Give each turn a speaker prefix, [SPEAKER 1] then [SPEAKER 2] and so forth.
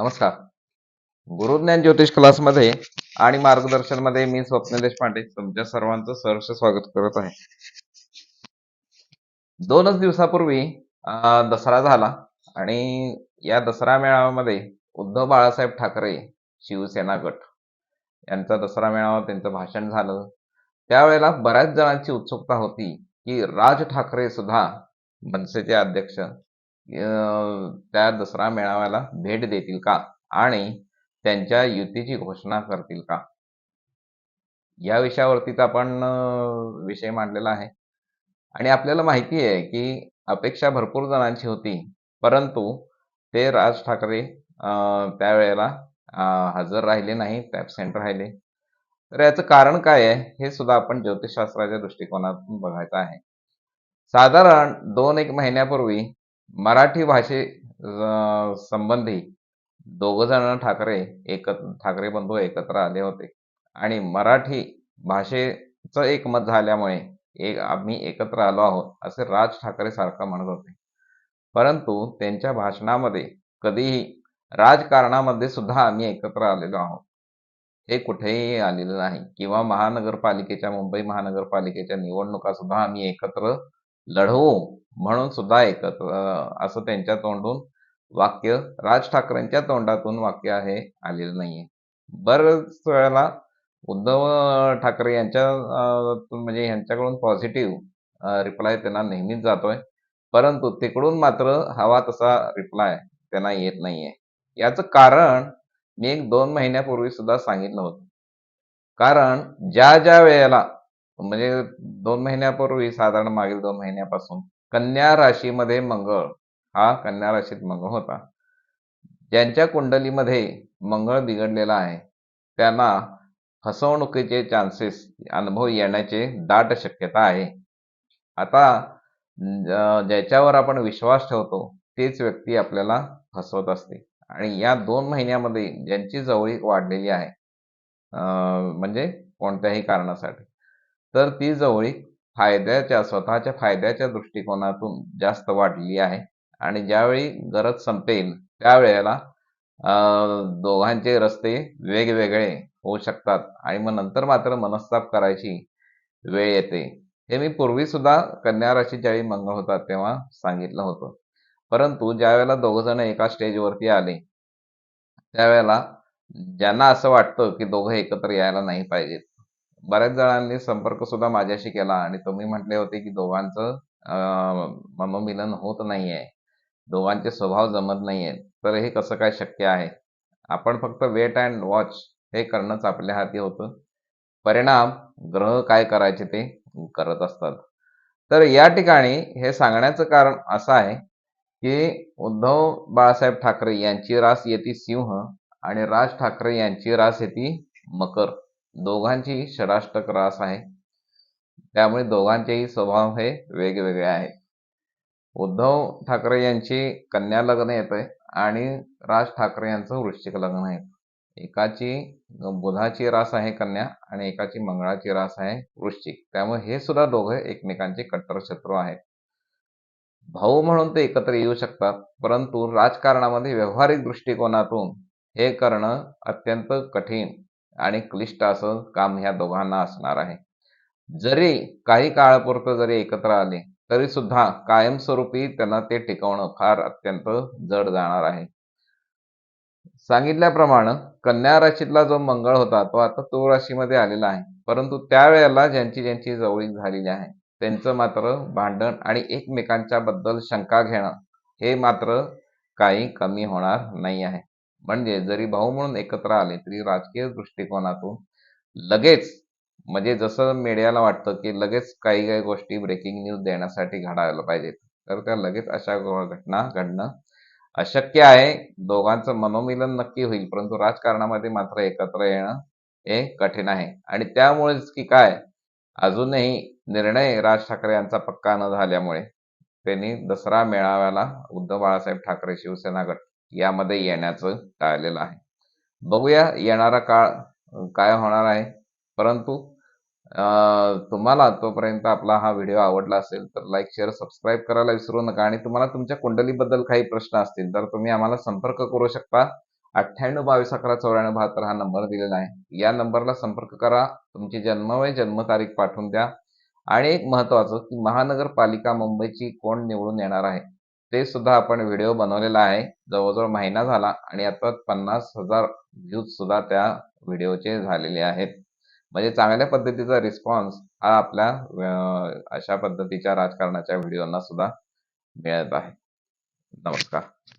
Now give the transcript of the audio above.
[SPEAKER 1] नमस्कार गुरुज्ञान ज्योतिष क्लासमध्ये आणि मार्गदर्शन मध्ये मी स्वप्न देशपांडे तुमच्या सर्वांचं सहर्ष स्वागत करत आहे दोनच दिवसापूर्वी दसरा झाला आणि या दसरा मेळाव्यामध्ये उद्धव बाळासाहेब ठाकरे शिवसेना गट यांचा दसरा मेळावा त्यांचं भाषण झालं त्यावेळेला बऱ्याच जणांची उत्सुकता होती की राज ठाकरे सुद्धा मनसेचे अध्यक्ष त्या दसरा मेळाव्याला भेट देतील का आणि त्यांच्या युतीची घोषणा करतील का या विषयावरतीच आपण विषय मांडलेला आहे आणि आपल्याला माहिती आहे की अपेक्षा भरपूर जणांची होती परंतु ते राज ठाकरे त्यावेळेला हजर राहिले नाही सेंटर राहिले तर याचं कारण काय आहे हे सुद्धा आपण ज्योतिषशास्त्राच्या दृष्टिकोनातून बघायचं आहे साधारण दोन एक महिन्यापूर्वी मराठी भाषे संबंधी जण ठाकरे एकत्र ठाकरे बंधू एकत्र आले होते आणि मराठी भाषेचं एकमत झाल्यामुळे एक आम्ही एकत्र आलो आहोत असे राज ठाकरे सारखं म्हणत होते परंतु त्यांच्या भाषणामध्ये कधीही राजकारणामध्ये सुद्धा आम्ही एकत्र आलेलो आहोत हे कुठेही आलेलं नाही किंवा महानगरपालिकेच्या मुंबई महानगरपालिकेच्या निवडणुका सुद्धा आम्ही एकत्र लढवू म्हणून सुद्धा एकत्र असं त्यांच्या तोंडून वाक्य राज ठाकरेंच्या तोंडातून वाक्य आहे आलेलं नाहीये बरच वेळेला उद्धव ठाकरे यांच्या म्हणजे यांच्याकडून पॉझिटिव्ह रिप्लाय त्यांना नेहमीच जातोय परंतु तिकडून मात्र हवा तसा रिप्लाय त्यांना येत नाहीये याचं कारण मी एक दोन महिन्यापूर्वी सुद्धा सांगितलं होतं कारण ज्या ज्या वेळेला म्हणजे दोन महिन्यापूर्वी साधारण मागील दोन महिन्यापासून कन्या राशीमध्ये मंगळ हा कन्या राशीत मंगळ होता ज्यांच्या कुंडलीमध्ये मंगळ बिघडलेला आहे त्यांना फसवणुकीचे चान्सेस अनुभव येण्याचे दाट शक्यता आहे आता ज्याच्यावर आपण विश्वास ठेवतो तेच व्यक्ती आपल्याला फसवत असते आणि या दोन महिन्यामध्ये ज्यांची जवळीक वाढलेली आहे म्हणजे कोणत्याही कारणासाठी तर ती जवळी फायद्याच्या स्वतःच्या फायद्याच्या दृष्टिकोनातून जास्त वाढली आहे आणि ज्यावेळी गरज संपेल त्यावेळेला दोघांचे रस्ते वेगवेगळे होऊ शकतात आणि मग नंतर मात्र मनस्ताप करायची वेळ येते हे मी पूर्वी सुद्धा कन्या राशी ज्यावेळी मंगळ होता तेव्हा सांगितलं होतं परंतु ज्यावेळेला दोघ जण एका स्टेजवरती आले त्यावेळेला ज्यांना असं वाटतं की दोघं एकत्र यायला नाही पाहिजेत बऱ्याच जणांनी संपर्क सुद्धा माझ्याशी केला आणि तुम्ही म्हटले होते की दोघांचं मनोमिलन होत नाहीये दोघांचे स्वभाव जमत नाहीये तर हे कसं काय शक्य आहे आपण फक्त वेट अँड वॉच हे करणंच आपल्या हाती होतं परिणाम ग्रह काय करायचे ते करत असतात तर या ठिकाणी हे सांगण्याचं कारण असं आहे की उद्धव बाळासाहेब ठाकरे यांची रास येते सिंह आणि राज ठाकरे यांची रास येते मकर दोघांचीही षडाष्टक रास आहे त्यामुळे दोघांचेही स्वभाव हे वेगवेगळे आहेत उद्धव ठाकरे यांची कन्या लग्न येत आहे आणि राज ठाकरे यांचं वृश्चिक लग्न आहे एकाची बुधाची रास आहे कन्या आणि एकाची मंगळाची रास आहे वृश्चिक त्यामुळे हे सुद्धा दोघे एकमेकांचे कट्टर शत्रू आहेत भाऊ म्हणून ते एकत्र येऊ शकतात परंतु राजकारणामध्ये व्यावहारिक दृष्टिकोनातून हे करणं अत्यंत कठीण आणि क्लिष्ट असं काम ह्या दोघांना असणार आहे जरी काही काळापुरतं जरी एकत्र आले तरी सुद्धा कायमस्वरूपी त्यांना ते टिकवणं फार अत्यंत जड जाणार आहे सांगितल्याप्रमाणे कन्या राशीतला जो मंगळ होता तो आता तो राशीमध्ये आलेला आहे परंतु त्यावेळेला ज्यांची ज्यांची जवळीक झालेली आहे त्यांचं मात्र भांडण आणि एकमेकांच्या बद्दल शंका घेणं हे मात्र काही कमी होणार नाही आहे म्हणजे जरी भाऊ म्हणून एकत्र आले तरी राजकीय दृष्टिकोनातून लगेच म्हणजे जसं मीडियाला वाटतं की लगेच काही काही गोष्टी ब्रेकिंग न्यूज देण्यासाठी घडायला पाहिजे तर त्या लगेच अशा घटना घडणं अशक्य आहे दोघांचं मनोमिलन नक्की होईल परंतु राजकारणामध्ये मात्र एकत्र येणं हे कठीण आहे आणि त्यामुळेच की काय अजूनही निर्णय राज ठाकरे यांचा पक्का न झाल्यामुळे त्यांनी दसरा मेळाव्याला उद्धव बाळासाहेब ठाकरे शिवसेना गट यामध्ये येण्याचं टाळलेलं आहे बघूया येणारा काळ काय होणार आहे परंतु तुम्हाला तोपर्यंत आपला हा व्हिडिओ आवडला असेल तर लाईक शेअर सबस्क्राईब करायला विसरू नका आणि तुम्हाला तुमच्या कुंडलीबद्दल काही प्रश्न असतील तर तुम्ही आम्हाला संपर्क करू शकता अठ्ठ्याण्णव बावीस अकरा चौऱ्याण्णव बहात्तर हा नंबर दिलेला आहे या नंबरला संपर्क करा तुमची जन्म वय जन्मतारीख पाठवून द्या आणि एक महत्वाचं की महानगरपालिका मुंबईची कोण निवडून येणार आहे ते सुद्धा आपण व्हिडिओ बनवलेला आहे जवळजवळ महिना झाला आणि आता पन्नास हजार व्ह्यूज सुद्धा त्या व्हिडिओचे झालेले आहेत म्हणजे चांगल्या पद्धतीचा रिस्पॉन्स हा आपल्या अशा पद्धतीच्या राजकारणाच्या व्हिडिओना सुद्धा मिळत आहे नमस्कार